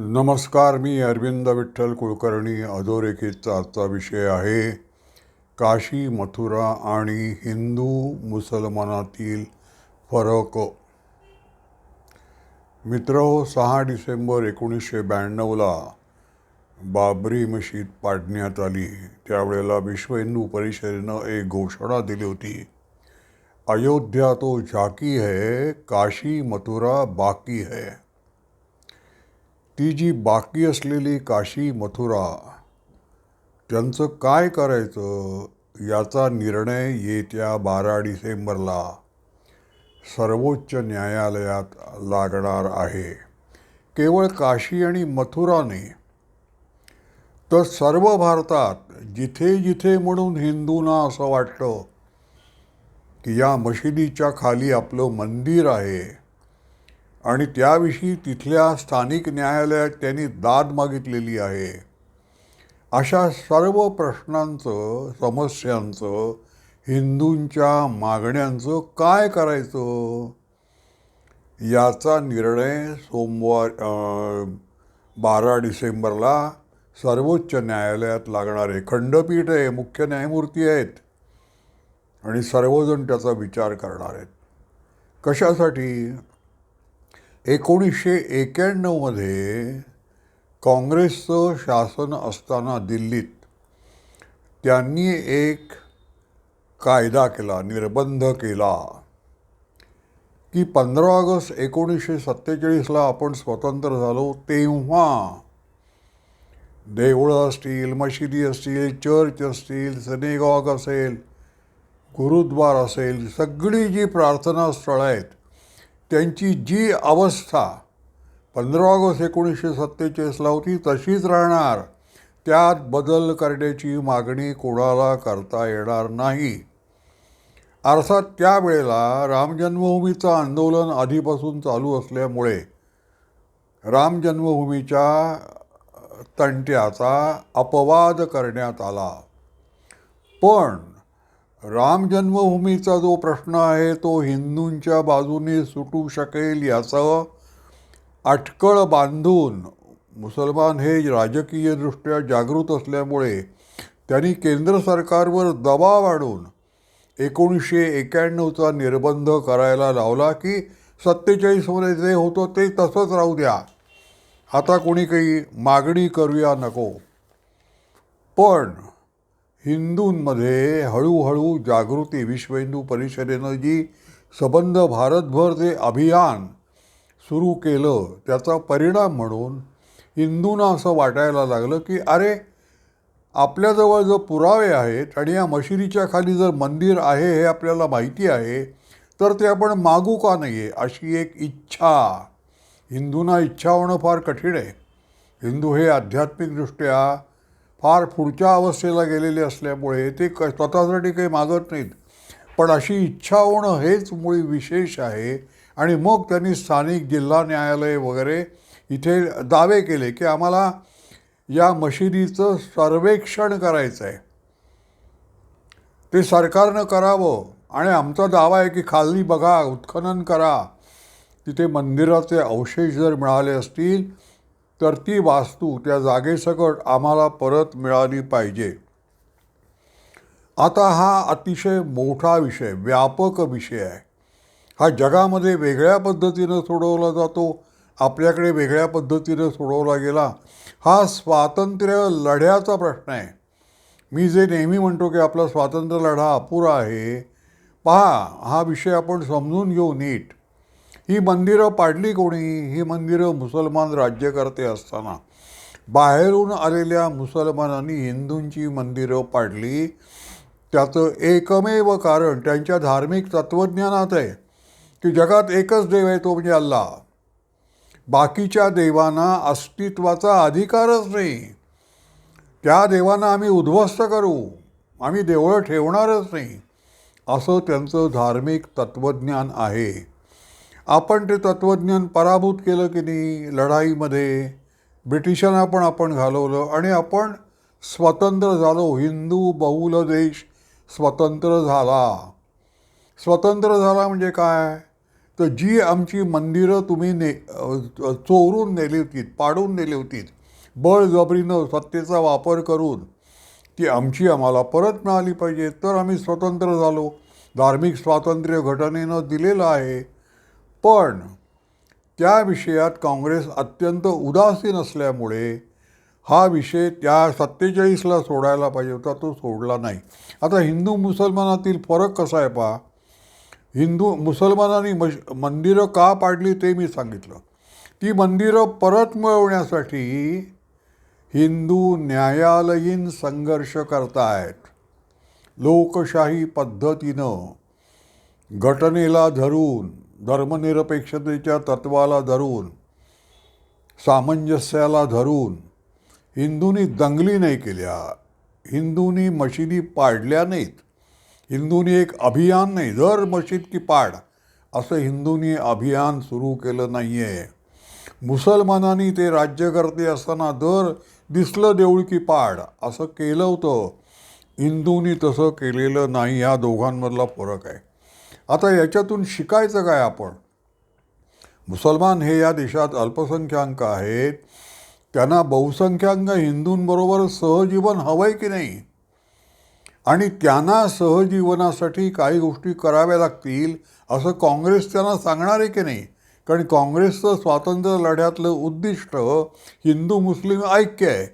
नमस्कार मी अरविंद विठ्ठल कुलकर्णी अधोरेखितचा आजचा विषय आहे काशी मथुरा आणि हिंदू मुसलमानातील फरक. मित्र सहा डिसेंबर एकोणीसशे ब्याण्णवला बाबरी मशीद पाडण्यात आली. त्यावेळेला विश्व हिंदू परिषदेनं एक घोषणा दिली होती. अयोध्या तो झाकी है काशी मथुरा बाकी है. ती जी बाकी असलेली काशी मथुरा त्यांचं काय करायचं याचा निर्णय येत्या बारा डिसेंबरला सर्वोच्च न्यायालयात लागणार आहे. केवळ काशी आणि मथुरा नाही तर सर्व भारतात जिथे जिथे म्हणून हिंदूंना असं वाटतं की या मशिदीच्या खाली आपलं मंदिर आहे आणि त्याविषयी तिथल्या स्थानिक न्यायालयात त्यांनी दाद मागितलेली आहे. अशा सर्व प्रश्नांचं समस्यांचं हिंदूंच्या मागण्यांचं काय करायचं? याचा निर्णय सोमवार बारा डिसेंबरला सर्वोच्च न्यायालयात लागणार आहे. खंडपीठ आहे मुख्य न्यायमूर्ती आहेत आणि सर्वजण त्याचा विचार करणार आहेत. कशासाठी? एकोणीसशे एक्याण्णवमध्ये काँग्रेसचं शासन असताना दिल्लीत त्यांनी एक कायदा केला निर्बंध केला की पंधरा ऑगस्ट एकोणीसशे सत्तेचाळीसला आपण स्वतंत्र झालो तेव्हा देवळं असतील मशिदी असतील चर्च असतील सनेगॉग असेल गुरुद्वार असेल सगळी जी प्रार्थना स्थळं आहेत त्यांची जी अवस्था पंधरा ऑगस्ट एकोणीसशे सत्तेचाळीसला होती तशीच राहणार. त्यात बदल करण्याची मागणी कोणाला करता येणार नाही. अर्थात त्यावेळेला रामजन्मभूमीचं आंदोलन आधीपासून चालू असल्यामुळे राम जन्मभूमीच्या तंट्याचा अपवाद करण्यात आला. पण राम जन्मभूमीचा जो प्रश्न आहे तो हिंदूंच्या बाजूने सुटू शकेल याचं अटकळ बांधून मुसलमान हे राजकीयदृष्ट्या जागृत असल्यामुळे त्यांनी केंद्र सरकारवर दबाव आणून एकोणीसशे एक्याण्णवचा निर्बंध करायला लावला की सत्तेचाळीसमध्ये जे होतं ते तसंच राहू द्या. आता कोणी काही मागणी करूया नको. पण हिंदूंमध्ये हळूहळू जागृती विश्व हिंदू परिषदेनं जी सबंध भारतभर जे अभियान सुरू केलं त्याचा परिणाम म्हणून हिंदूंना असं वाटायला लागलं की अरे आपल्याजवळ जर पुरावे आहेत आणि या मशिदीच्या खाली जर मंदिर आहे हे आपल्याला माहिती आहे तर ते आपण मागू का नाही आहे अशी एक इच्छा. हिंदूंना इच्छा होणं फार कठीण आहे. हिंदू हे आध्यात्मिकदृष्ट्या फार पुढच्या अवस्थेला गेलेले असल्यामुळे ते क स्वतःसाठी काही मागत नाहीत. पण अशी इच्छा होणं हेच मुळी विशेष आहे. आणि मग त्यांनी स्थानिक जिल्हा न्यायालय वगैरे इथे दावे केले की आम्हाला या मशिदीचं सर्वेक्षण करायचं आहे ते सरकारनं करावं. आणि आमचा दावा आहे की खाली बघा उत्खनन करा. तिथे मंदिराचे अवशेष जर मिळाले असतील तर ती वास्तू त्या जागेसकट आम्हाला परत मिळाली पाहिजे. आता हा अतिशय मोठा विषय व्यापक विषय आहे. हा जगामध्ये वेगळ्या पद्धतीनं सोडवला जातो आपल्याकडे वेगळ्या पद्धतीनं सोडवला गेला हा स्वातंत्र्य लढ्याचा प्रश्न आहे. मी जे नेहमी म्हणतो की आपला स्वातंत्र्य लढा अपुरा आहे पहा हा विषय आपण समजून घेऊ नीट. ही मंदिरं पाडली कोणी? ही मंदिरं मुसलमान राज्यकर्ते असताना. बाहेरून आलेल्या मुसलमानांनी हिंदूंची मंदिरं पाडली. त्याचं एकमेव कारण त्यांच्या धार्मिक तत्त्वज्ञानात आहे. की जगात एकच देव आहे तो म्हणजे अल्लाह. बाकीच्या देवांना अस्तित्वाचा अधिकारच नाही. त्या देवांना आम्ही उद्ध्वस्त करू. आम्ही देवळं ठेवणारच नाही. असं त्यांचं धार्मिक तत्त्वज्ञान आहे. आपण ते तत्त्वज्ञान पराभूत केलं की नाही लढाईमध्ये ब्रिटिशांना पण आपण घालवलं आणि आपण स्वतंत्र झालो. हिंदू बहुल देश स्वतंत्र झाला. स्वतंत्र झाला म्हणजे काय? तर जी आमची मंदिरं तुम्ही ने चोरून नेली होती पाडून नेली होती बळजबरीनं सत्तेचा वापर करून ती आमची आम्हाला परत मिळाली पाहिजे. तर आम्ही स्वतंत्र झालो. धार्मिक स्वातंत्र्य घटनेनं दिलेलं आहे. पण त्या विषयात काँग्रेस अत्यंत उदासीन असल्यामुळे हा विषय त्या सत्तेचाळीसला सोडायला पाहिजे होता तो सोडला नाही. आता हिंदू मुसलमानातील फरक कसा आहे पहा. हिंदू मुसलमानांनी मश मंदिरं का पाडली ते मी सांगितलं. ती मंदिरं परत मिळवण्यासाठी हिंदू न्यायालयीन संघर्ष करतायत. लोकशाही पद्धतीनं घटनेला धरून धर्मनिरपेक्षतेच्या तत्वाला धरून सामंजस्याला धरून हिंदूंनी दंगली नाही केल्या हिंदूंनी मशिदी पाडल्या नाहीत हिंदूंनी एक अभियान नाही दर मशीद की पाड असं हिंदूंनी अभियान सुरू केलं नाही आहे मुसलमानांनी ते राज्यकर्ते असताना दर दिसलं देऊळ की पाड असं केलं होतं. हिंदूंनी तसं केलेलं नाही या दोघांमधला फरक आहे. आता याच्यातून शिकायचं काय आपण? मुसलमान हे या देशात अल्पसंख्याक आहेत. त्यांना बहुसंख्याक हिंदूंबरोबर सहजीवन हवं आहे की नाही? आणि त्यांना सहजीवनासाठी काही गोष्टी कराव्या लागतील असं काँग्रेस त्यांना सांगणार आहे की नाही? कारण काँग्रेसचं स्वातंत्र्य लढ्यातलं उद्दिष्ट हिंदू मुस्लिम ऐक्य आहे.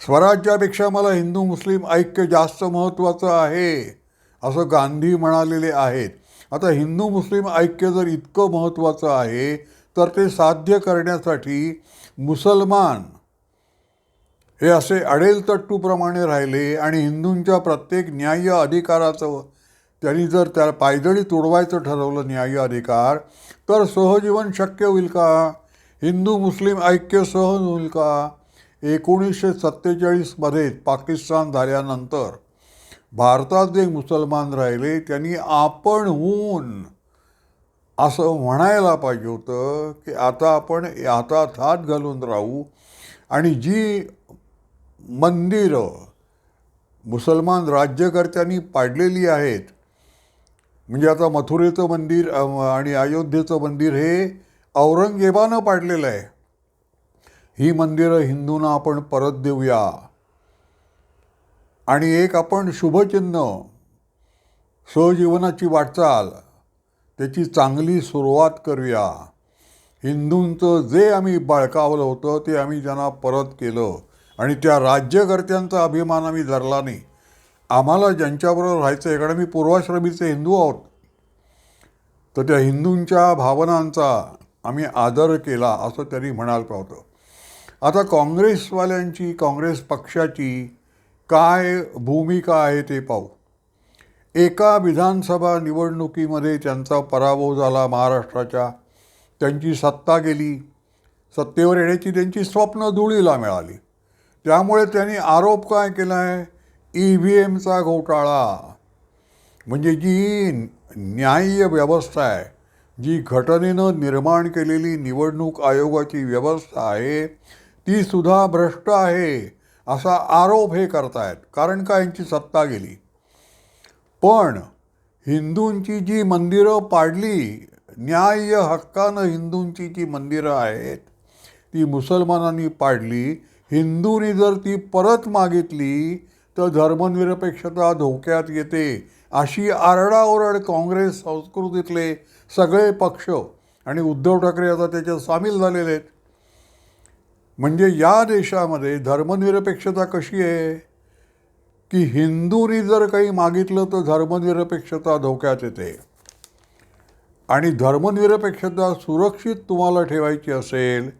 स्वराज्यापेक्षा मला हिंदू मुस्लिम ऐक्य जास्त महत्त्वाचं आहे. असं गांधी म्हणालेले आहेत. आता हिंदू मुस्लिम ऐक्य जर इतकं महत्त्वाचं आहे तर ते साध्य करण्यासाठी मुसलमान हे असे अडेलतट्टूप्रमाणे राहिले आणि हिंदूंच्या प्रत्येक न्याय्य अधिकाराचं त्यांनी जर त्या पायदळी तोडवायचं ठरवलं न्याय्य अधिकार तर सहजीवन शक्य होईल का? हिंदू मुस्लिम ऐक्य सहज होईल का? एकोणीसशे सत्तेचाळीसमध्ये पाकिस्तान झाल्यानंतर भारतात जे मुसलमान राहिले त्यांनी आपणहून असं म्हणायला पाहिजे होतं की आता आपण हातात हात घालून राहू. आणि जी मंदिरं मुसलमान राज्यकर्त्यांनी पाडलेली आहेत म्हणजे आता मथुरेचं मंदिर आणि अयोध्येचं मंदिर हे औरंगजेबानं पाडलेलं आहे. ही मंदिरं हिंदूंना आपण परत देऊया. आणि एक आपण शुभचिन्ह सहजीवनाची वाटचाल त्याची चांगली सुरुवात करूया. हिंदूंचं जे आम्ही बळकावलं होतं ते आम्ही ज्यांना परत केलं आणि त्या राज्यकर्त्यांचा अभिमान आम्ही धरला नाही. आम्हाला ज्यांच्याबरोबर राहायचं आहे कारण आम्ही पूर्वाश्रमीचे हिंदू आहोत. तर त्या हिंदूंच्या भावनांचा आम्ही आदर केला असं त्यांनी म्हणायला पाहतं आता काँग्रेसवाल्यांची काँग्रेस पक्षाची काय भूमिका आहे ते पाहू. एका विधानसभा निवडणुकीमध्ये त्यांचा पराभव झाला महाराष्ट्राच्या. त्यांची सत्ता गेली. सत्तेवर येण्याची त्यांची स्वप्न धुळीला मिळाली. त्यामुळे त्यांनी आरोप काय केला आहे ई व्ही एमचा घोटाळा. म्हणजे जी न्याय्य व्यवस्था आहे जी घटनेनं निर्माण केलेली निवडणूक आयोगाची व्यवस्था आहे ती सुद्धा भ्रष्ट आहे. असा आरोप हे करतायत. कारण का यांची सत्ता गेली? पण हिंदूंची जी मंदिरं पाडली न्याय्य हक्कानं हिंदूंची जी मंदिरं आहेत ती मुसलमानांनी पाडली हिंदूंनी जर ती परत मागितली तर धर्मनिरपेक्षता धोक्यात येते अशी आरडाओरड काँग्रेस संस्कृतीतले सगळे पक्ष आणि उद्धव ठाकरे आता त्याच्यात सामील झालेले आहेत. म्हणजे या देशामध्ये धर्मनिरपेक्षता कशी आहे? की हिंदूंनी जर काही मागितलं तर धर्मनिरपेक्षता धोक्यात येते. आणि धर्मनिरपेक्षता सुरक्षित तुम्हाला ठेवायची असेल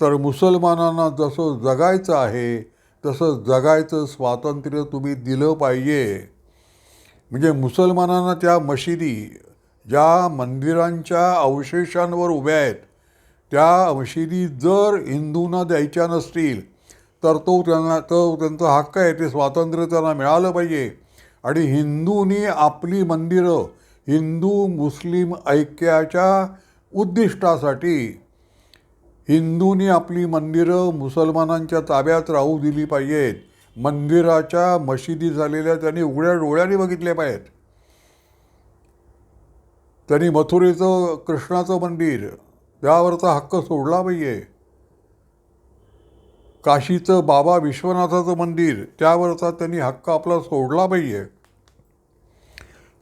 तर मुसलमानांना जसं जगायचं आहे तसं जगायचं स्वातंत्र्य तुम्ही दिलं पाहिजे. म्हणजे मुसलमानांना त्या मशिदी ज्या मंदिरांच्या अवशेषांवर उभ्या आहेत त्या मशिदी जर हिंदूंना द्यायच्या नसतील तर तो त्यांना तो त्यांचा हक्क आहे ते स्वातंत्र्य त्यांना मिळालं पाहिजे. आणि हिंदूंनी आपली मंदिरं हिंदू मुस्लिम ऐक्याच्या उद्दिष्टासाठी हिंदूंनी आपली मंदिरं मुसलमानांच्या ताब्यात राहू दिली पाहिजेत. मंदिराच्या मशिदी झालेल्या त्यांनी उघड्या डोळ्याने बघितल्या पाहिजेत. त्यांनी मथुरेचं कृष्णाचं मंदिर त्यावरचा हक्क सोडला पाहिजे काशीचं बाबा विश्वनाथाचं मंदिर त्यावरचा त्यांनी हक्क आपला सोडला पाहिजे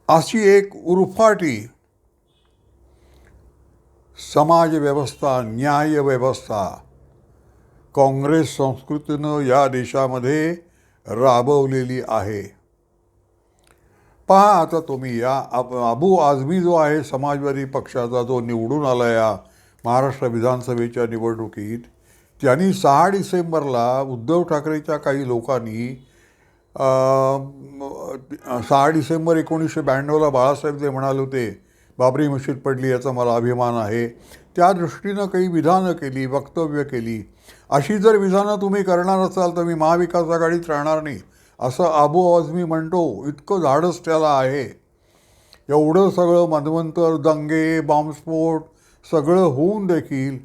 अशी एक उरफाटी समाजव्यवस्था न्यायव्यवस्था काँग्रेस संस्कृतीनं या देशामध्ये राबवलेली आहे. पहा आता तुम्ही या अब अबू आझमी जो आहे समाजवादी पक्षाचा जो निवडून आला या महाराष्ट्र विधानसभेच्या निवडणुकीत त्यांनी सहा डिसेंबरला उद्धव ठाकरेच्या काही लोकांनी सहा डिसेंबर एकोणीसशे ब्याण्णवला बाळासाहेब जे म्हणाले होते बाबरी मशीद पडली याचा मला अभिमान आहे त्या दृष्टीनं काही विधानं केली वक्तव्य केली. अशी जर विधानं तुम्ही करणार असाल तर मी महाविकास आघाडीत राहणार नाही. असं आबू मी म्हणतो इतकं झाडच त्याला आहे. एवढं सगळं मधवंतर दंगे बॉम्बस्फोट सगळं होऊन देखील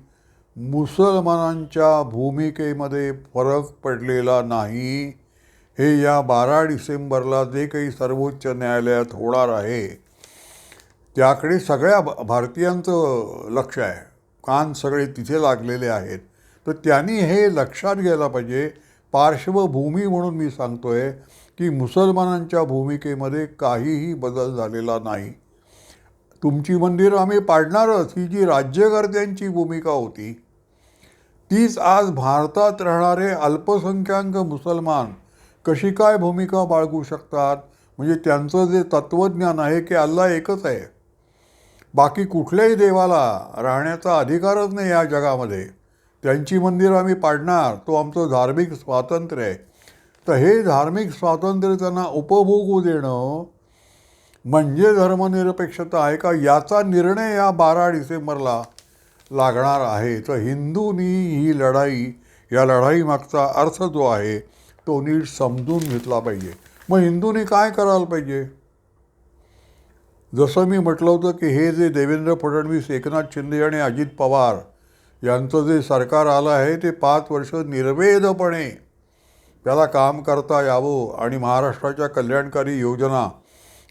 मुसलमानांच्या भूमिकेमध्ये फरक पडलेला नाही. हे या बारा डिसेंबरला जे काही सर्वोच्च न्यायालयात होणार आहे त्याकडे सगळ्या भ- भारतीयांचं लक्ष आहे. कान सगळे तिथे लागलेले आहेत. तर त्यांनी हे लक्षात घ्यायला पाहिजे. पार्श्वभूमी म्हणून मी सांगतो आहे की मुसलमानांच्या भूमिकेमध्ये काहीही बदल झालेला नाही. तुमची मंदिरं आम्ही पाडणारच. ही जी राज्यकर्त्यांची भूमिका होती तीच आज भारतात राहणारे अल्पसंख्याक मुसलमान कशी काय भूमिका बाळगू शकतात? म्हणजे त्यांचं जे तत्त्वज्ञान आहे की अल्ला एकच आहे. बाकी कुठल्याही देवाला राहण्याचा अधिकारच नाही या जगामध्ये. त्यांची मंदिरं आम्ही पाडणार तो आमचं धार्मिक स्वातंत्र्य आहे. तर हे धार्मिक स्वातंत्र्य त्यांना उपभोगू देणं म्हणजे धर्मनिरपेक्षता आहे का? याचा निर्णय या बारा डिसेंबरला लागणार आहे. तर हिंदूंनी ही लढाई या लढाईमागचा अर्थ जो आहे तो नीट समजून घेतला पाहिजे. मग हिंदूंनी काय करायला पाहिजे? जसं मी म्हटलं होतं की हे जे देवेंद्र फडणवीस एकनाथ शिंदे आणि अजित पवार यांचं जे सरकार आलं आहे ते पाच वर्ष निर्वेदपणे त्याला काम करता यावं आणि महाराष्ट्राच्या कल्याणकारी योजना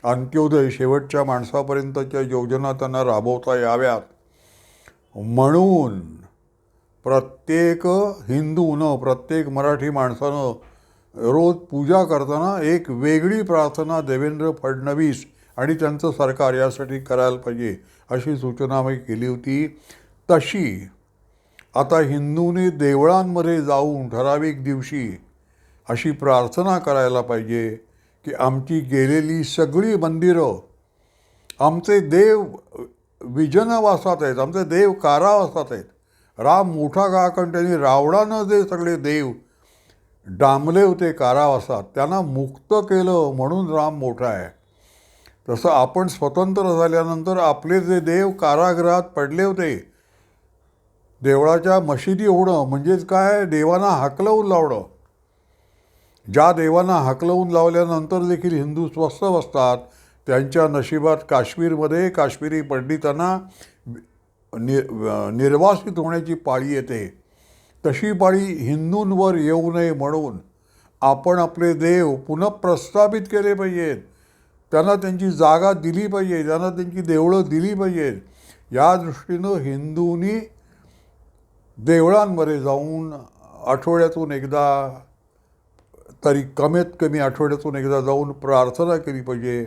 अंत्योदय शेवटच्या माणसापर्यंतच्या योजना त्यांना राबवता याव्यात. म्हणून प्रत्येक हिंदूनं प्रत्येक मराठी माणसानं रोज पूजा करताना एक वेगळी प्रार्थना देवेंद्र फडणवीस आणि त्यांचं सरकार यासाठी करायला पाहिजे अशी सूचना मी केली होती. तशी आता हिंदूंनी देवळांमध्ये जाऊन ठराविक दिवशी अशी प्रार्थना करायला पाहिजे. की आमची गेलेली सगळी मंदिरं आमचे देव विजनवासात आहेत आमचे देव कारावासात आहेत. राम मोठा का कारण त्यांनी रावणानं जे सगळे देव डांबले होते कारावासात त्यांना मुक्त केलं म्हणून राम मोठा आहे. तसं आपण स्वतंत्र झाल्यानंतर आपले जे देव कारागृहात पडले होते देवळाच्या मशिदी होणं म्हणजेच काय? देवांना हाकलवून लावणं. ज्या देवांना हाकलवून लावल्यानंतर देखील हिंदू स्वस्थ बसतात त्यांच्या नशिबात काश्मीरमध्ये काश्मीरी पंडितांना नि निर्वासित होण्याची पाळी येते. तशी पाळी हिंदूंवर येऊ नये म्हणून आपण आपले देव पुनः प्रस्थापित केले पाहिजेत. त्यांना त्यांची जागा दिली पाहिजे त्यांना त्यांची देवळं दिली पाहिजेत. या दृष्टीनं हिंदूंनी देवळांमध्ये जाऊन आठवड्यातून एकदा तरी कमीत कमी आठवड्यातून एकदा जाऊन प्रार्थना केली पाहिजे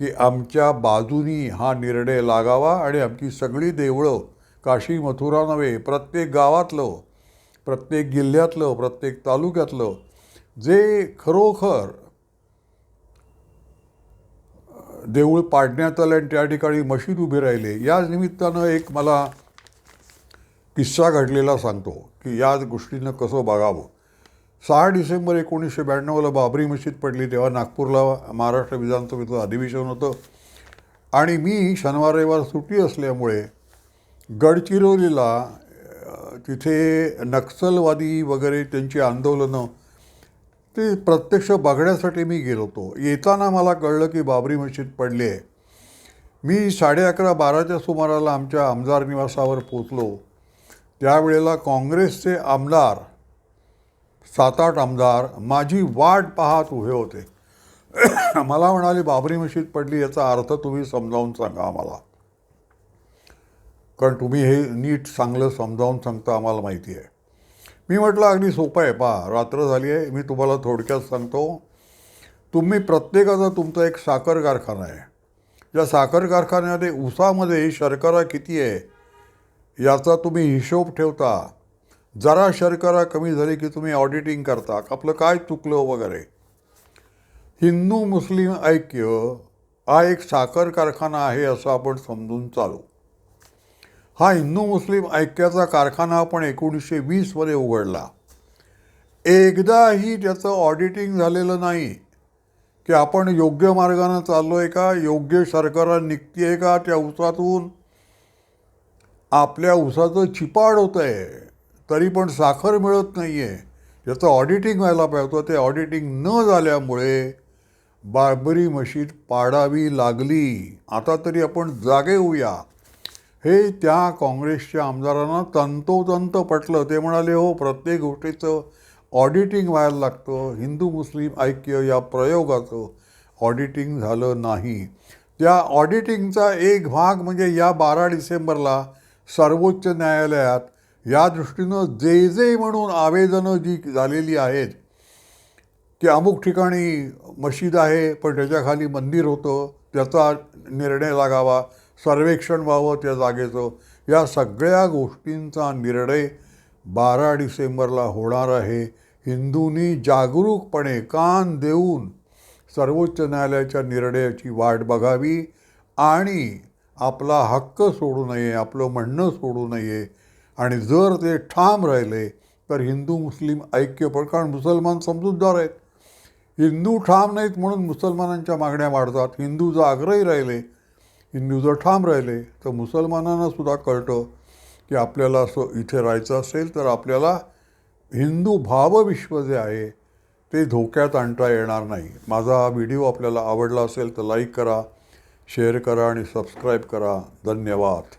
की आमच्या बाजूनी हा निर्णय लागावा आणि आमची सगळी देवळं काशी मथुरा नव्हे प्रत्येक गावातलं प्रत्येक जिल्ह्यातलं प्रत्येक तालुक्यातलं जे खरोखर देऊळ पाडण्यात आलं आणि त्या ठिकाणी मशीद उभे राहिले या निमित्तानं एक मला किस्सा घडलेला सांगतो की या गोष्टीनं कसं बघावं. सहा डिसेंबर एकोणीसशे ब्याण्णवला बाबरी मशीद पडली तेव्हा नागपूरला महाराष्ट्र विधानसभेचं अधिवेशन होतं. आणि मी शनिवार रविवार सुट्टी असल्यामुळे गडचिरोलीला तिथे नक्षलवादी वगैरे त्यांची आंदोलनं ते प्रत्यक्ष बघण्यासाठी मी गेलो होतो. येताना मला कळलं की बाबरी मशीद पडली आहे. मी साडे अकरा बाराच्या सुमाराला आमच्या आमदार निवासावर पोचलो त्यावेळेला काँग्रेसचे आमदार सात आठ आमदार माझी वाट पाहत उभे होते. मला म्हणाले बाबरी मशीद पडली याचा अर्थ तुम्ही समजावून सांगा आम्हाला. कारण तुम्ही हे नीट चांगलं समजावून सांगता आम्हाला माहिती आहे. मी म्हटलं अगदी सोपं आहे पा रात्र झाली आहे मी तुम्हाला थोडक्यात सांगतो. तुम्ही प्रत्येकाचा तुमचा एक साखर कारखाना आहे. या साखर कारखान्यामध्ये ऊसामध्ये शर्करा किती आहे याचा तुम्ही हिशोब ठेवता. जरा शर्करा कमी झाली की तुम्ही ऑडिटिंग करता. आपलं काय चुकलं वगैरे. हिंदू मुस्लिम ऐक्य हा एक साखर कारखाना आहे असं आपण समजून चालू. हा हिंदू मुस्लिम ऐक्याचा कारखाना आपण एकोणीसशे वीसमध्ये उघडला. एकदाही त्याचं ऑडिटिंग झालेलं नाही. की आपण योग्य मार्गानं चाललो आहे का? योग्य शर्करा निघते आहे का त्या उसातून? आपल्या उसाचं चिपाड होतं आहे तरी पण साखर मिळत नाही आहे ज्याचं ऑडिटिंग व्हायला पाहिजे होतं. ते ऑडिटिंग न झाल्यामुळे बाबरी मशीद पाडावी लागली. आता तरी आपण जागे होऊया. हे त्या काँग्रेसच्या आमदारांना तंतोतंत पटलं. ते म्हणाले हो प्रत्येक गोष्टीचं ऑडिटिंग व्हायला लागतं. हिंदू मुस्लिम ऐक्य या प्रयोगाचं ऑडिटिंग झालं नाही. त्या ऑडिटिंगचा एक भाग म्हणजे या बारा डिसेंबरला सर्वोच्च न्यायालयात या दृष्टीनं जे जे म्हणून आवेदनं जी झालेली आहेत की अमुक ठिकाणी मशीद आहे पण त्याच्याखाली मंदिर होतं त्याचा निर्णय लागावा सर्वेक्षण व्हावं त्या जागेचं. या सगळ्या गोष्टींचा निर्णय बारा डिसेंबरला होणार आहे. हिंदूंनी जागरूकपणे कान देऊन सर्वोच्च न्यायालयाच्या निर्णयाची वाट बघावी आणि आपला हक्क सोडू नये आपलं म्हणणं सोडू नये आणि जर ते ठाम राहिले तर हिंदू मुस्लिम ऐक्य पण कारण मुसलमान समजूतदार आहेत. हिंदू ठाम नाहीत म्हणून मुसलमानांच्या मागण्या वाढतात. हिंदू जर आग्रही राहिले हिंदू जर ठाम राहिले तर मुसलमानांना सुद्धा कळतं की आपल्याला असं इथे राहायचं असेल तर आपल्याला हिंदू भावविश्व जे आहे ते धोक्यात आणता येणार नाही. माझा हा व्हिडिओ आपल्याला आवडला असेल तर लाईक करा शेअर करा आणि सबस्क्राईब करा. धन्यवाद.